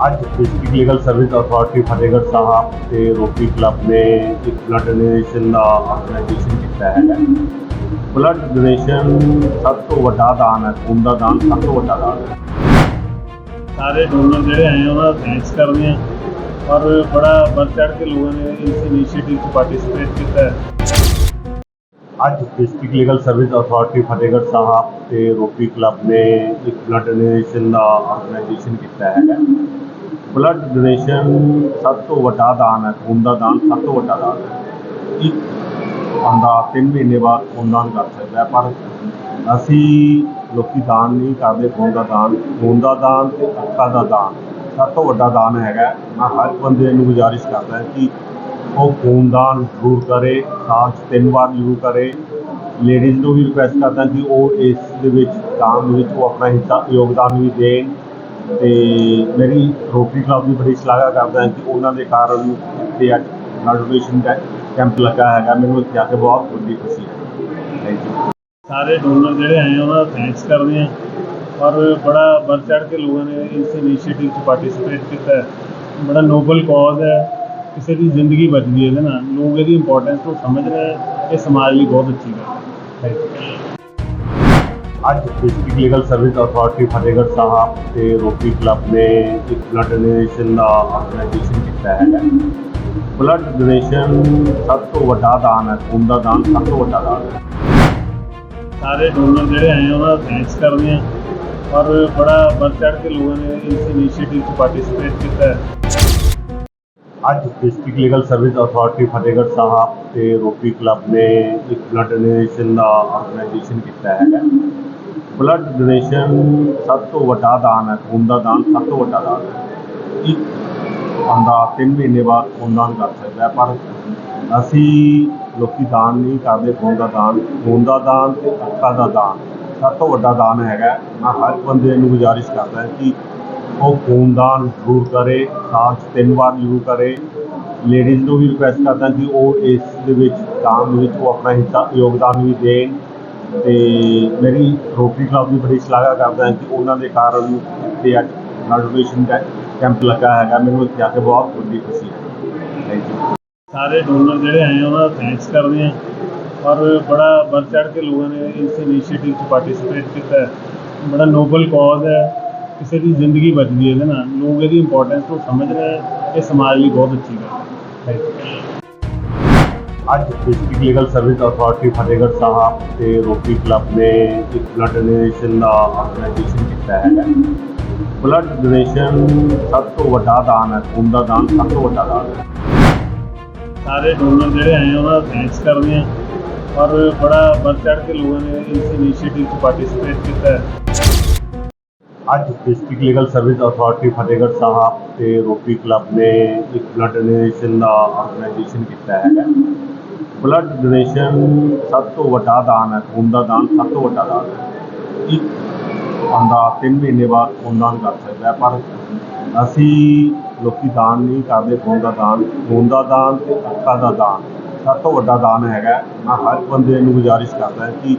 ਅੱਜ district legal service authority Fatehgarh Sahib ਤੇ rotary club ਨੇ ਇੱਕ ਬਲੱਡ ਡੋਨੇਸ਼ਨ ਦਾ ਆਰਗੇਨਾਈਜੇਸ਼ਨ ਕੀਤਾ ਹੈਗਾ ਬਲੱਡ ਡੋਨੇਸ਼ਨ ਸਭ ਤੋਂ ਵੱਡਾ ਦਾਨ ਹੈ ਖੂਨ ਦਾ ਦਾਨ ਸਭ ਤੋਂ ਵੱਡਾ ਦਾਨ ਹੈ ਸਾਰੇ ਡੋਨਰ ਜਿਹੜੇ ਆਏ ਆ, ਉਹਨਾਂ ਦਾ ਥੈਂਕਸ ਕਰਦੇ ਆ ਔਰ ਬੜਾ ਵੱਧ ਚੜ ਕੇ ਲੋਕਾਂ ਨੇ ਇਸ ਇਨੀਸ਼ੀਏਟਿਵ 'ਚ ਪਾਰਟਿਸਿਪੇਟ ਕੀਤਾ ਹੈ ਅੱਜ district legal service authority Fatehgarh Sahib ਤੇ ਰੋਟਰੀ ਕਲੱਬ ਨੇ ਇੱਕ ਬਲੱਡ ਡੋਨੇਸ਼ਨ ਦਾ ਆਰਗੇਨਾਈਜੇਸ਼ਨ ਕੀਤਾ ਹੈਗਾ ਬਲੱਡ ਡੋਨੇਸ਼ਨ ਸਭ ਤੋਂ ਵੱਡਾ ਦਾਨ ਹੈ, ਖੂਨ ਦਾ ਦਾਨ ਸਭ ਤੋਂ ਵੱਡਾ ਦਾਨ ਹੈ। ਇੱਕ ਬੰਦਾ 3 ਮਹੀਨੇ ਬਾਅਦ ਖੂਨ ਦਾਨ ਕਰ ਸਕਦਾ ਪਰ ਅਸੀਂ ਲੋਕੀ ਦਾਨ ਨਹੀਂ ਕਰਦੇ, ਖੂਨ ਦਾ ਦਾਨ, ਖੂਨ ਦਾ ਦਾਨ ਤੇ ਅੱਖਾਂ ਦਾ ਦਾਨ। ਸਭ ਤੋਂ ਵੱਡਾ ਦਾਨ ਹੈਗਾ, ਮੈਂ ਹਰ ਬੰਦੇ ਨੂੰ ਗੁਜ਼ਾਰਿਸ਼ ਕਰਦਾ ਕਿ ਉਹ ਖੂਨਦਾਨ ਜ਼ਰੂਰ ਕਰੇ, ਸਾਲ 'ਚ ਤਿੰਨ ਵਾਰ ਜ਼ਰੂਰ ਕਰੇ। ਲੇਡੀਜ਼ ਨੂੰ ਵੀ ਰਿਕੁਐਸਟ ਕਰਦਾ ਕਿ ਉਹ ਇਸ ਦੇ ਵਿੱਚ ਦਾਨ ਦੇ ਵਿੱਚ ਉਹ ਆਪਣਾ ਹਿੱਸਾ, ਯੋਗਦਾਨ ਵੀ ਦੇਣ। ਤੇ ਮੇਰੀ ਰੋਟਰੀ ਕਲੱਬ ਦੀ ਬੜੀ ਸ਼ਲਾਘਾ ਕਰਦਾ ਕਿ ਉਹਨਾਂ ਦੇ ਕਾਰਨ ਤੇ ਅੱਜ ਨੋਟੀਫਿਕੇਸ਼ਨ ਦਾ ਕੈਂਪ ਲੱਗਾ ਹੈਗਾ। ਮੈਨੂੰ ਇੱਥੇ ਆ ਕੇ ਬਹੁਤ ਵੱਡੀ ਖੁਸ਼ੀ ਹੈ। ਥੈਂਕ ਯੂ ਸਾਰੇ ਡੋਨਰ ਜਿਹੜੇ ਆਏ ਉਹਨਾਂ ਦਾ ਥੈਂਕਸ ਕਰਦੇ ਆ। ਔਰ ਬੜਾ ਵੱਧ ਚੜ ਕੇ ਲੋਕਾਂ ਨੇ ਇਸ ਇਨੀਸ਼ੀਏਟਿਵ 'ਚ ਪਾਰਟਿਸਿਪੇਟ ਕੀਤਾ ਹੈ। ਬੜਾ ਨੋਬਲ ਕਾਜ਼ ਹੈ। ਕਿਸੇ ਦੀ ਜ਼ਿੰਦਗੀ ਬਚਦੀ ਹੈ ਇਹਦੇ ਨਾਲ। ਲੋਕ ਇਹਦੀ ਇੰਪੋਰਟੈਂਸ ਨੂੰ ਸਮਝ ਰਹੇ ਇਹ ਸਮਾਜ ਲਈ ਬਹੁਤ ਅੱਛੀ ਗੱਲ ਹੈ। ਥੈਂਕ ਯੂ ਅੱਜ district legal service authority Fatehgarh Sahib ਤੇ ਰੋਟਰੀ ਕਲੱਬ ਨੇ ਇੱਕ ਬਲੱਡ ਡੋਨੇਸ਼ਨ ਦਾ ਆਰਗੇਨਾਈਜੇਸ਼ਨ ਕੀਤਾ ਹੈਗਾ ਬਲੱਡ ਡੋਨੇਸ਼ਨ ਸਭ ਤੋਂ ਵੱਡਾ ਦਾਨ ਹੈ, ਖੂਨ ਦਾ ਦਾਨ ਸਭ ਤੋਂ ਵੱਡਾ ਦਾਨ ਹੈ। ਸਾਰੇ ਡੋਨਰ ਜਿਹੜੇ ਆਏ ਉਹਨਾਂ ਦਾ ਥੈਂਕਸ ਕਰਦੇ ਆ। ਔਰ ਬੜਾ ਵੱਧ ਚੜ ਕੇ ਲੋਕਾਂ ਨੇ ਇਸ ਇਨੀਸ਼ੀਏਟਿਵ 'ਚ ਪਾਰਟਿਸਿਪੇਟ ਕੀਤਾ ਹੈ। ਅੱਜ district legal service authority Fatehgarh Sahib ਤੇ ਰੋਟਰੀ ਕਲੱਬ ਨੇ ਇੱਕ ਬਲੱਡ ਡੋਨੇਸ਼ਨ ਦਾ ਆਰਗੇਨਾਈਜੇਸ਼ਨ ਕੀਤਾ ਹੈਗਾ। ਬਲੱਡ ਡੋਨੇਸ਼ਨ ਸਭ ਤੋਂ ਵੱਡਾ ਦਾਨ ਹੈ, ਖੂਨ ਦਾ ਦਾਨ ਸਭ ਤੋਂ ਵੱਡਾ ਦਾਨ ਹੈ। ਇੱਕ ਬੰਦਾ 3 ਮਹੀਨੇ ਬਾਅਦ ਖੂਨ ਦਾਨ ਕਰ ਸਕਦਾ ਹੈ, ਪਰ ਅਸੀਂ ਲੋਕੀ ਦਾਨ ਨਹੀਂ ਕਰਦੇ, ਖੂਨ ਦਾ ਦਾਨ, ਖੂਨ ਦਾ ਦਾਨ ਤੇ ਅੱਖਾਂ ਦਾ ਦਾਨ। ਸਭ ਤੋਂ ਵੱਡਾ ਦਾਨ ਹੈਗਾ ਮੈਂ ਹਰ ਬੰਦੇ ਨੂੰ ਗੁਜ਼ਾਰਿਸ਼ ਕਰਦਾ ਕਿ ਉਹ ਖੂਨਦਾਨ ਜ਼ਰੂਰ ਕਰੇ ਸਾਲ 'ਚ ਤਿੰਨ ਵਾਰ ਜ਼ਰੂਰ ਕਰੇ। ਲੇਡੀਜ਼ ਨੂੰ ਵੀ ਰਿਕੁਐਸਟ ਕਰਦਾ ਕਿ ਉਹ ਇਸ ਦੇ ਵਿੱਚ ਕੰਮ ਦੇ ਵਿੱਚ ਉਹ ਆਪਣਾ ਹਿੱਸਾ, ਯੋਗਦਾਨ ਵੀ ਦੇਣ। ਤੇ ਮੇਰੀ ਰੋਟਰੀ ਕਲੱਬ ਦੀ ਬੜੀ ਸ਼ਲਾਘਾ ਕਰਦਾ ਕਿ ਉਹਨਾਂ ਦੇ ਕਾਰਨ ਤੇ ਅੱਜ ਨੋਟੀਫਿਕੇਸ਼ਨ ਦਾ ਕੈਂਪ ਲੱਗਾ ਹੈਗਾ। ਮੈਨੂੰ ਇੱਥੇ ਆ ਕੇ ਬਹੁਤ ਵੱਡੀ ਖੁਸ਼ੀ ਹੈ। ਥੈਂਕ ਯੂ ਸਾਰੇ ਡੋਨਰ ਜਿਹੜੇ ਆਏ ਉਹਨਾਂ ਦਾ ਥੈਂਕਸ ਕਰਦੇ ਹਾਂ ਔਰ ਬੜਾ ਵੱਧ ਚੜ ਕੇ ਲੋਕਾਂ ਨੇ ਇਸ ਇਨੀਸ਼ੀਏਟਿਵ 'ਚ ਪਾਰਟਿਸਿਪੇਟ ਕੀਤਾ ਬੜਾ ਨੋਬਲ ਕਾਜ਼ ਹੈ। ਕਿਸੇ ਦੀ ਜ਼ਿੰਦਗੀ ਬਚਦੀ ਹੈ ਇਹਦੇ ਨਾਲ ਲੋਕ ਇਹਦੀ ਇੰਪੋਰਟੈਂਸ ਨੂੰ ਸਮਝ ਰਹੇ ਹੈ ਇਹ ਸਮਾਜ ਲਈ ਬਹੁਤ ਅੱਛੀ ਗੱਲ ਹੈ ਥੈਂਕ ਯੂ ਅੱਜ district legal service authority Fatehgarh Sahib ਤੇ ਰੋਟਰੀ ਕਲੱਬ ਨੇ ਇੱਕ ਬਲੱਡ ਡੋਨੇਸ਼ਨ ਦਾ ਆਰਗੇਨਾਈਜੇਸ਼ਨ ਕੀਤਾ ਹੈਗਾ ਬਲੱਡ ਡੋਨੇਸ਼ਨ ਸਭ ਤੋਂ ਵੱਡਾ ਦਾਨ ਹੈ ਖੂਨ ਦਾ ਦਾਨ ਸਭ ਤੋਂ ਵੱਡਾ ਦਾਨ ਹੈ ਸਾਰੇ ਡੋਨਰ ਜਿਹੜੇ ਆਏ ਆ, ਉਹਨਾਂ ਦਾ ਥੈਂਕਸ ਕਰਦੇ ਆ ਔਰ ਬੜਾ ਵੱਧ ਚੜ ਕੇ ਲੋਕਾਂ ਨੇ ਇਸ ਇਨੀਸ਼ੀਏਟਿਵ 'ਚ ਪਾਰਟਿਸਿਪੇਟ ਕੀਤਾ ਹੈ ਅੱਜ district legal service authority Fatehgarh Sahib ਤੇ ਰੋਟਰੀ ਕਲੱਬ ਨੇ ਇੱਕ ਬਲੱਡ ਡੋਨੇਸ਼ਨ ਦਾ ਆਰਗੇਨਾਈਜੇਸ਼ਨ ਕੀਤਾ ਹੈਗਾ ਬਲੱਡ ਡੋਨੇਸ਼ਨ ਸਭ ਤੋਂ ਵੱਡਾ ਦਾਨ ਹੈ, ਖੂਨ ਦਾ ਦਾਨ ਸਭ ਤੋਂ ਵੱਡਾ ਦਾਨ ਹੈ। ਇੱਕ ਬੰਦਾ 3 ਮਹੀਨੇ ਬਾਅਦ ਖੂਨ ਦਾਨ ਕਰ ਸਕਦਾ ਹੈ, ਪਰ ਅਸੀਂ ਲੋਕੀ ਦਾਨ ਨਹੀਂ ਕਰਦੇ, ਖੂਨ ਦਾ ਦਾਨ, ਖੂਨ ਦਾ ਦਾਨ ਤੇ ਅੱਖਾਂ ਦਾ ਦਾਨ। ਸਭ ਤੋਂ ਵੱਡਾ ਦਾਨ ਹੈਗਾ ਮੈਂ ਹਰ ਬੰਦੇ ਨੂੰ ਗੁਜ਼ਾਰਿਸ਼ ਕਰਦਾ ਕਿ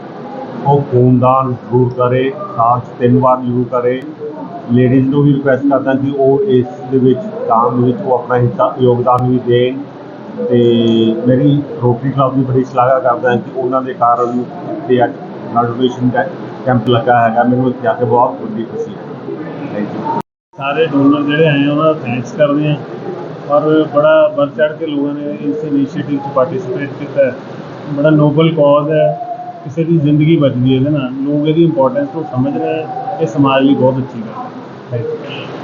ਉਹ ਖੂਨਦਾਨ ਜ਼ਰੂਰ ਕਰੇ ਸਾਲ 'ਚ ਤਿੰਨ ਵਾਰ ਜ਼ਰੂਰ ਕਰੇ। ਲੇਡੀਜ਼ ਨੂੰ ਵੀ ਰਿਕੁਐਸਟ ਕਰਦਾ ਕਿ ਉਹ ਇਸ ਦੇ ਵਿੱਚ ਕੰਮ ਦੇ ਵਿੱਚ ਉਹ ਆਪਣਾ ਹਿੱਸਾ, ਯੋਗਦਾਨ ਵੀ ਦੇਣ। ਤੇ ਮੇਰੀ ਰੋਟਰੀ ਕਲੱਬ ਦੀ ਬੜੀ ਸ਼ਲਾਘਾ ਕਰਦਾ ਕਿ ਉਹਨਾਂ ਦੇ ਕਾਰਨ ਤੇ ਅੱਜ ਨੋਟੀਫਿਕੇਸ਼ਨ ਦਾ ਕੈਂਪ ਲੱਗਾ ਹੈਗਾ। ਮੈਨੂੰ ਇੱਥੇ ਆ ਕੇ ਬਹੁਤ ਵੱਡੀ ਖੁਸ਼ੀ ਹੈ। ਥੈਂਕ ਯੂ ਸਾਰੇ ਡੋਨਰ ਜਿਹੜੇ ਆਏ ਉਹਨਾਂ ਦਾ ਥੈਂਕਸ ਕਰਦੇ ਆ। ਔਰ ਬੜਾ ਵੱਧ ਚੜ ਕੇ ਲੋਕਾਂ ਨੇ ਇਸ ਇਨੀਸ਼ੀਏਟਿਵ 'ਚ ਪਾਰਟਿਸਿਪੇਟ ਕੀਤਾ ਬੜਾ ਨੋਬਲ ਕਾਜ਼ ਹੈ। ਕਿਸੇ ਦੀ ਜ਼ਿੰਦਗੀ ਬਚਦੀ ਹੈ ਇਹਦੇ ਨਾਲ, ਲੋਕ ਇਹਦੀ ਇੰਪੋਰਟੈਂਸ ਨੂੰ ਸਮਝ ਰਹੇ ਹੈ ਇਹ ਸਮਾਜ ਲਈ ਬਹੁਤ ਅੱਛੀ ਗੱਲ ਹੈ। Thank you